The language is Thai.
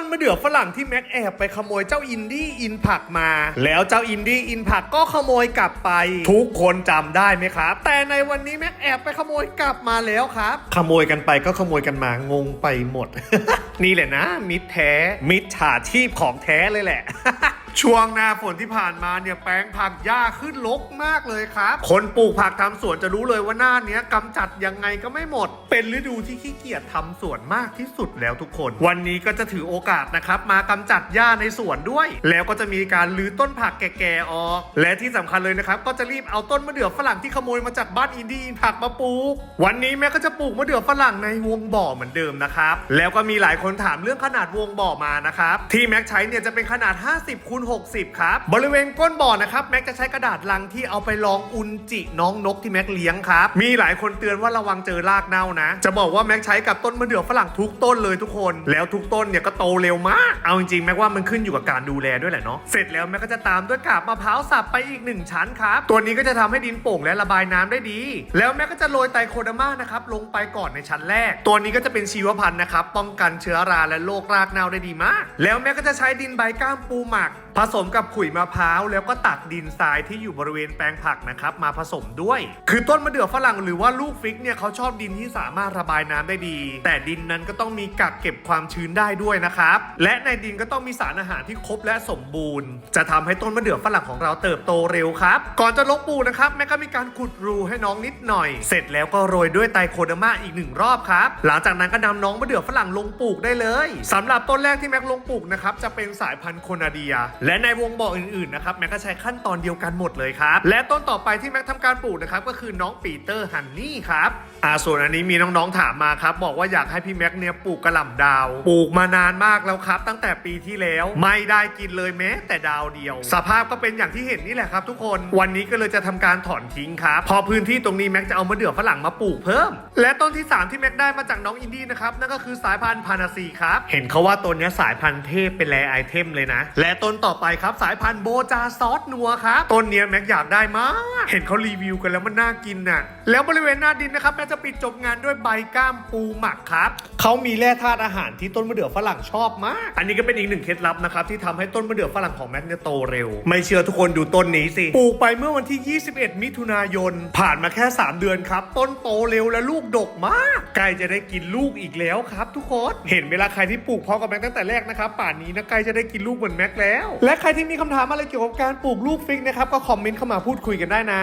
้นมะเดื่อฝรั่งที่แม็กแอบไปขโมยเจ้าอินดี้อินผักมา แล้วเจ้าอินดี้อินผักก็ขโมยกลับไป ทุกคนจำได้ไหมครับ แต่ในวันนี้แม็กแอบไปขโมยกลับมาแล้วครับ ขโมยกันไปก็ขโมยกันมางงไปหมด นี่แหละนะ มิตรแท้ มิตรฉาชีพของแท้เลยแหละ ช่วงหน้าฝนที่ผ่านมาเนี่ยแปลงผักหญ้าขึ้นรกมากเลยครับ คนปลูกผักทำสวนจะรู้เลยว่าหน้าเนี้ยกำจัดยังไงก็ไม่หมด เป็นฤดูที่ขี้เกียจทำสวนมากที่สุดแล้วทุกคน วันนี้ก็จะถือโอกาสนะครับมากำจัดหญ้าในสวนด้วย แล้วก็จะมีการรื้อต้นผักแก่ๆออก และที่สำคัญเลยนะครับก็จะรีบเอาต้นมะเดื่อฝรั่งที่ขโมยมาจากบ้านอินดี้อินผักมาปลูก วันนี้แม่ก็จะปลูกมะเดื่อฝรั่งในวงบ่อเหมือนเดิมนะครับแล้วก็มีหลายคนถามเรื่องขนาดวงบ่อมานะครับที่แม็กใช้เนี่ยจะเป็นขนาด 50คูณ60 ครับ บริเวณก้นบ่อนะครับ แม็กจะใช้กระดาษลังที่เอาไปรองอุนจิน้องนกที่แม็กเลี้ยงครับ มีหลายคนเตือนว่าระวังเจอรากเน่านะ จะบอกว่าแม็กใช้กับต้นมะเดื่อฝรั่งทุกต้นเลยทุกคน แล้วทุกต้นเนี่ยก็โตเร็วมาก เอาจริงๆแม็กว่ามันขึ้นอยู่กับการดูแลด้วยแหละเนาะ เสร็จแล้วแม็กก็จะตามด้วยกาบมะพร้าวสับไปอีกหนึ่งชั้นครับ ตัวนี้ก็จะทำให้ดินโป่งและระบายน้ำได้ดี แล้วแม็กก็จะโรยไตโคเดอร์มานะครับลงไปก่อนในชั้นแรก ตัวนี้ก็จะเป็นชีวพันธุ์นะครับป้องกันเชื้อราและโรครากเน่าได้ดีมาก แล้วแม็กก็จะใช้ดินใบก้ามปูหมักผสมกับขุยมะพร้าวแล้วก็ตักดินทรายที่อยู่บริเวณแปลงผักนะครับมาผสมด้วย คือต้นมะเดื่อฝรั่งหรือว่าลูกฟิกเนี่ยเขาชอบดินที่สามารถระบายน้ำได้ดี แต่ดินนั้นก็ต้องมีกักเก็บความชื้นได้ด้วยนะครับ และในดินก็ต้องมีสารอาหารที่ครบและสมบูรณ์ จะทำให้ต้นมะเดื่อฝรั่งของเราเติบโตเร็วครับ ก่อนจะลงปลูกนะครับแม่ก็มีการขุดรูให้น้องนิดหน่อย เสร็จแล้วก็โรยด้วยไตโคเดอร์มาอีกหนึ่งรอบครับ หลังจากนั้นก็นำน้องมะเดื่อฝรั่งลงปลูกได้เลยสำหรับต้นแรกที่แม็กลงปลูกนะครับจะเป็นสายพันธุ์โคนาเดียและในวงบ่ออื่นๆนะครับแม็กก็ใช้ขั้นตอนเดียวกันหมดเลยครับ และต้นต่อไปที่แม็กทำการปลูกนะครับก็คือน้องปีเตอร์ฮันนี่ครับอ่าส่วนอันนี้มีน้องๆถามมาครับ บอกว่าอยากให้พี่แม็กเนี่ยปลูกกระหล่ำดาว ปลูกมานานมากแล้วครับ ตั้งแต่ปีที่แล้ว ไม่ได้กินเลยแม้แต่ดาวเดียว สภาพก็เป็นอย่างที่เห็นนี่แหละครับ ทุกคนวันนี้ก็เลยจะทำการถอนทิ้งครับ พอพื้นที่ตรงนี้แม็กจะเอามะเดื่อฝรั่งมาปลูกเพิ่ม และต้นที่ 3 ที่แม็กได้มาจากน้องอินดี้นะครับนั่นก็คือสายพันธุ์พานาซีครับเห็นเขาว่าต้นนี้สายพันธุ์เทพเป็นแรไอเทมเลยนะ และต้นต่อ่อไปครับสายพันธุ์โบจาซอสนัวครับต้นเนี้ยแม็กอยากได้มาก เห็นเขารีวิวกันแล้วมันน่ากินน่ะ แล้วบริเวณหน้าดินนะครับแม็กจะปิดจบงานด้วยใบก้ามปูหมักครับเขามีแร่ธาตุอาหารที่ต้นมะเดื่อฝรั่งชอบมาก อันนี้ก็เป็นอีกหนึ่งเคล็ดลับนะครับที่ทำให้ต้นมะเดื่อฝรั่งของแม็กเนี่ยโตเร็ว ไม่เชื่อทุกคนดูต้นนี้สิปลูกไปเมื่อวันที่ 21 มิถุนายน ผ่านมาแค่ 3 เดือนครับ ต้นโตเร็วและลูกดกมากใกล้จะได้กินลูกอีกแล้วครับ ทุกคนเห็นเวลาใครที่ปลูกเพาะกับแม็กตั้งแต่แรกนะครับป่านนี้นะใกล้จะได้กินลูกเหมือนแม็กแล้วและใครที่มีคำถามอะไรเกี่ยวกับการปลูกลูกฟิกนะครับ ก็คอมเมนต์เข้ามาพูดคุยกันได้นะ